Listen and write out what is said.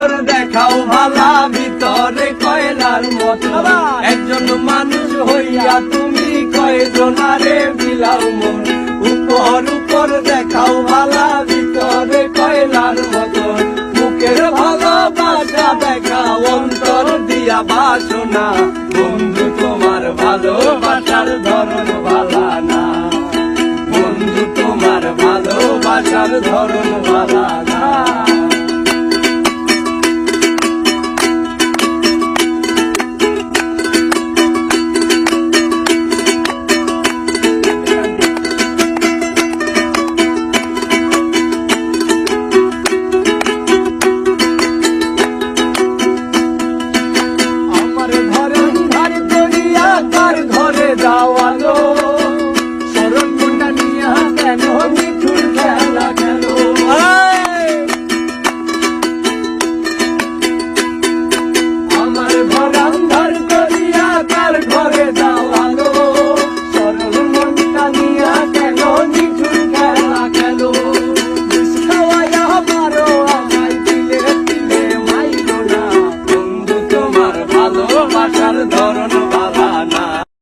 দেখাও ভালা ভিতরে কয়লার মতো। একজন মানুষ হইয়া তুমি কয়জনারে বিলাও মন। উপর উপর দেখাও ভালা ভিতরে কয়লার মতো। বুকের ভালোবাসা দেখাও অন্তর দিয়া বাসনা। বন্ধু তোমার ভালোবাসার ধরন ভালা না। বন্ধু তোমার ভালোবাসার ধরন ভালা না। ভাষার ধরন